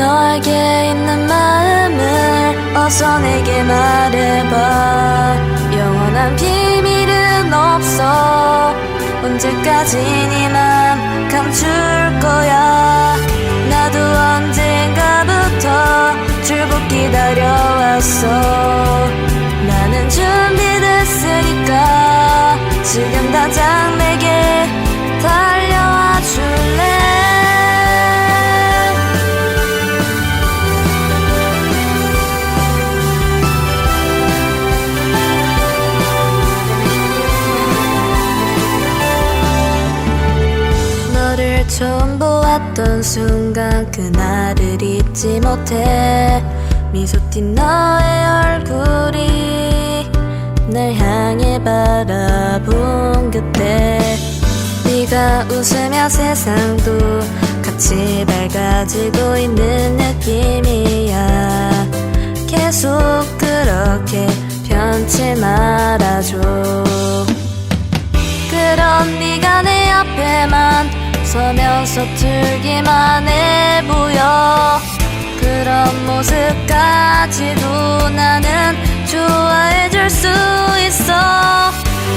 너에게 있는 마음을 어서 내게 말해봐. 영원한 비밀은 없어. 언제까지 네맘 감출 처음 보았던 순간 그날을 잊지 못해. 미소 띈 너의 얼굴이 날 향해 바라본 그때. 네가 웃으며 세상도 같이 밝아지고 있는 느낌이야. 계속 그렇게 변치 말 서면 서툴기만 해 보여. 그런 모습까지도 나는 좋아해 줄 수 있어.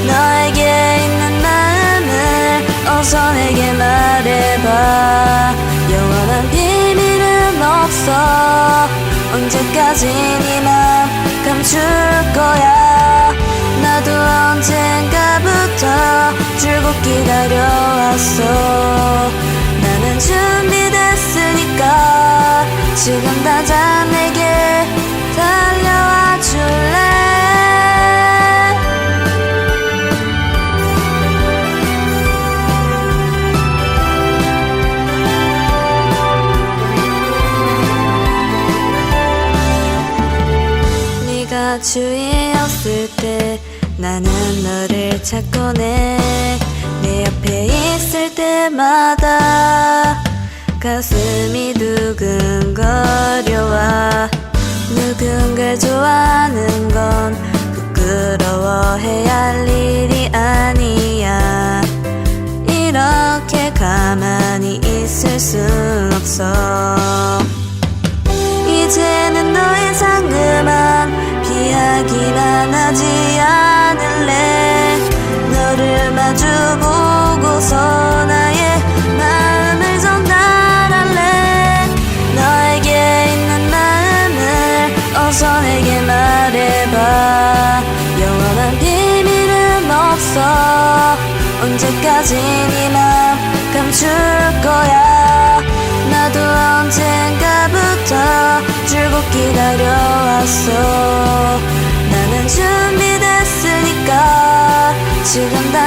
너에게 있는 마음을 어서 내게 말해봐. 영원한 비밀은 없어. 언제까지 네맘 감출 거야. 나도 언젠가부터 줄곧 기다려왔어 준비됐으니까? 지금 당장 내게 달려와 줄래? 네가 주위에 없을 때 나는 너를 찾곤 해내 옆에 있을 때마다 가슴이 두근거려와 누군가를 좋아하는 건 부끄러워해야 할 일이 아니야. 이렇게 가만히 있을 순 없어 끝까지 네맘 감출 거야. 나도 언젠가부터 줄곧 기다려왔어. 나는 준비됐으니까 지금 다